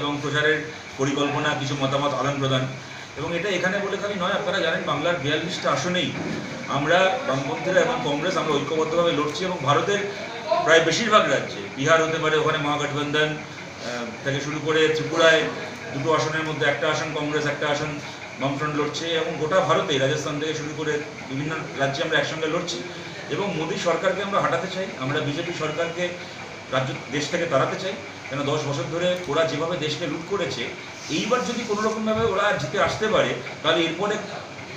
এবং প্রচারের পরিকল্পনা, কিছু মতামত আদান প্রদান। এবং এটা এখানে বলে খালি নয়, আপনারা জানেন বাংলার বিয়াল্লিশটা আসনেই আমরা বামপন্থীরা এবং কংগ্রেস আমরা ঐক্যবদ্ধভাবে লড়ছি এবং ভারতের প্রায় বেশিরভাগ রাজ্যে, বিহার হতে পারে, ওখানে মহাগঠবন্ধন থেকে শুরু করে ত্রিপুরায় দুটো আসনের মধ্যে একটা আসন কংগ্রেস, একটা আসন বামফ্রন্ট লড়ছে এবং গোটা ভারতে রাজস্থান থেকে শুরু করে বিভিন্ন রাজ্যে আমরা একসঙ্গে লড়ছি। এবং মোদী সরকারকে আমরা হাঁটাতে চাই, আমরা বিজেপি সরকারকে রাজ্য, দেশ থেকে তাড়াতে চাই। কেন দশ বছর ধরে ওরা যেভাবে দেশকে লুট করেছে এইবার যদি কোনো রকমভাবে ওরা জিতে আসতে পারে তাহলে এরপরে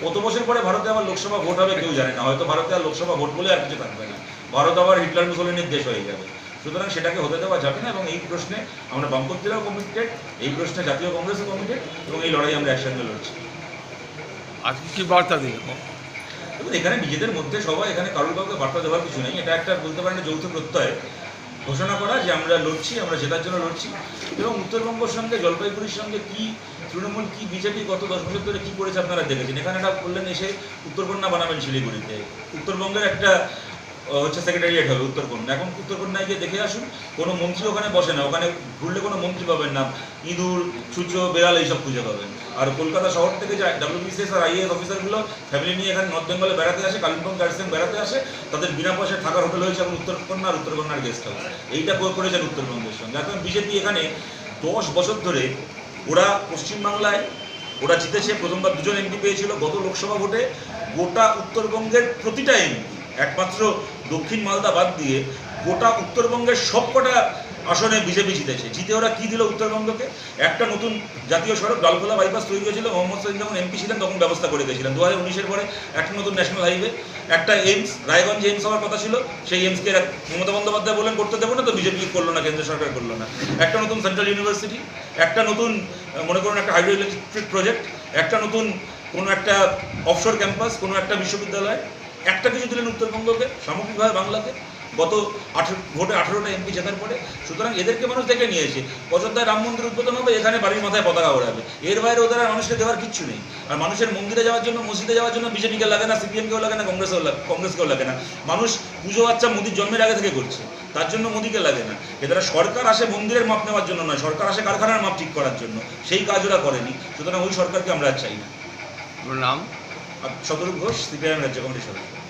কত বছর পরে ভারতে আবার লোকসভা ভোট হবে কেউ জানে না। হয়তো ভারতে আর লোকসভা ভোট বলে আর কিছু থাকবে না। ভারত আবার হিটলার মুসলিনের দেশ হয়ে যাবে। সুতরাং সেটাকে হতে দেওয়া যাবে না এবং এই প্রশ্নে আমরা বামপন্থীরাও কমিটেড এই প্রশ্নে জাতীয় কংগ্রেসও কমিটেড এবং এই লড়াই আমরা একসঙ্গে লড়ছি। আজকে কি বার্তা দিল এখানে নিজেদের মধ্যে সবাই এখানে কারোর কাউকে বার্তা দেওয়ার কিছু নেই। এটা একটা বলতে পারেন যৌথ প্রত্যয়। ঘোষণা করা যে আমরা লড়ছি, আমরা জেতার জন্য লড়ছি। এবং উত্তরবঙ্গের সঙ্গে জলপাইগুড়ির সঙ্গে কি, তৃণমূল কি, বিজেপি গত দশ বছর ধরে কি করেছে আপনারা দেখেছেন? এখানে একটা বললেন এসে উত্তরকন্যা বানাবেন শিলিগুড়িতে। উত্তরবঙ্গের একটা হচ্ছে সেক্রেটারিয়েট হবে উত্তরকন্যা। এখন উত্তরকন্যায় গিয়ে দেখে আসুন, কোনো মন্ত্রী ওখানে বসে না। ওখানে ঘুরলে কোনো মন্ত্রী পাবেন না। ইঁদুর, সূর্য, বেড়াল এইসব খুঁজে পাবেন। আর কলকাতা শহর থেকে যে ডাব্লিউবিসিএস আর আইএএস অফিসারগুলো ফ্যামিলি নিয়ে এখানে নর্থ বেঙ্গলে বেড়াতে আসে কালিম্পং গার্ডসেন বেড়াতে আসে, তাদের বিনা পয়সায় থাকার হোটেল হয়েছে এখন উত্তরকন্যা আর উত্তরকন্যার গেস্ট হাউস এইটা করে- করেছেন উত্তরবঙ্গের সঙ্গে। এখন বিজেপি এখানে দশ বছর ধরে ওরা পশ্চিমবাংলায়, ওরা জিতেছে, প্রথমবার দুজন এমপি পেয়েছিল গত লোকসভা ভোটে। গোটা উত্তরবঙ্গের প্রতিটা এমপি একমাত্র দক্ষিণ মালদা বাদ দিয়ে গোটা উত্তরবঙ্গের সবকটা আসনে বিজেপি জিতেছে। জিতে ওরা কি দিল উত্তরবঙ্গকে? একটা নতুন জাতীয় সড়ক ডালখোলা বাইপাস তৈরি হয়েছিল, মোহাম্মদ সালিম যখন এমপি ছিলেন তখন ব্যবস্থা করে দিয়েছিলেন। দু হাজার উনিশের পরে একটা নতুন ন্যাশনাল হাইওয়ে একটা এইমস রায়গঞ্জ এইমস হওয়ার কথা ছিল, সেই এইমসকে মমতা বন্দ্যোপাধ্যায় বললেন, করতে দেবো না তো বিজেপি করল না, কেন্দ্র সরকার করল না। একটা নতুন সেন্ট্রাল ইউনিভার্সিটি একটা নতুন, মনে করুন, একটা হাইড্রো ইলেকট্রিক প্রজেক্ট একটা নতুন কোনো একটা অফশোর ক্যাম্পাস কোনো একটা বিশ্ববিদ্যালয় একটা কিছু দিলেন উত্তরবঙ্গকে সামগ্রিকভাবে বাংলাকে গত আঠেরো ভোটে আঠেরোটা এমপি জেতার পরে। সুতরাং এদেরকে মানুষ দেখে নিয়েছে। অযোধ্যায় রাম মন্দির উদ্বোধন হবে এখানে বাড়ির মাথায় পতাকা ওড়াবে। এর বাইরে ওদের আর মানুষকে দেওয়ার কিচ্ছু নেই। আর মানুষের মন্দিরে যাওয়ার জন্য মসজিদে যাওয়ার জন্য বিজেপিকে লাগে না সিপিএমকেও লাগে না কংগ্রেসও লাগে কংগ্রেসকেও লাগে না। মানুষ পুজো বাচ্চা মোদির জন্মের আগে থেকে করছে। তার জন্য মোদিকে লাগে না। এদের সরকার আসে মন্দিরের মাপ নেওয়ার জন্য নয় সরকার আসে কারখানার মাপ ঠিক করার জন্য সেই কাজ ওরা করেনি। সুতরাং ওই সরকারকে আমরা চাই না। নাম? শতরূপ ঘোষ সিপিআইএম রাজ্য কমিটির সদস্য।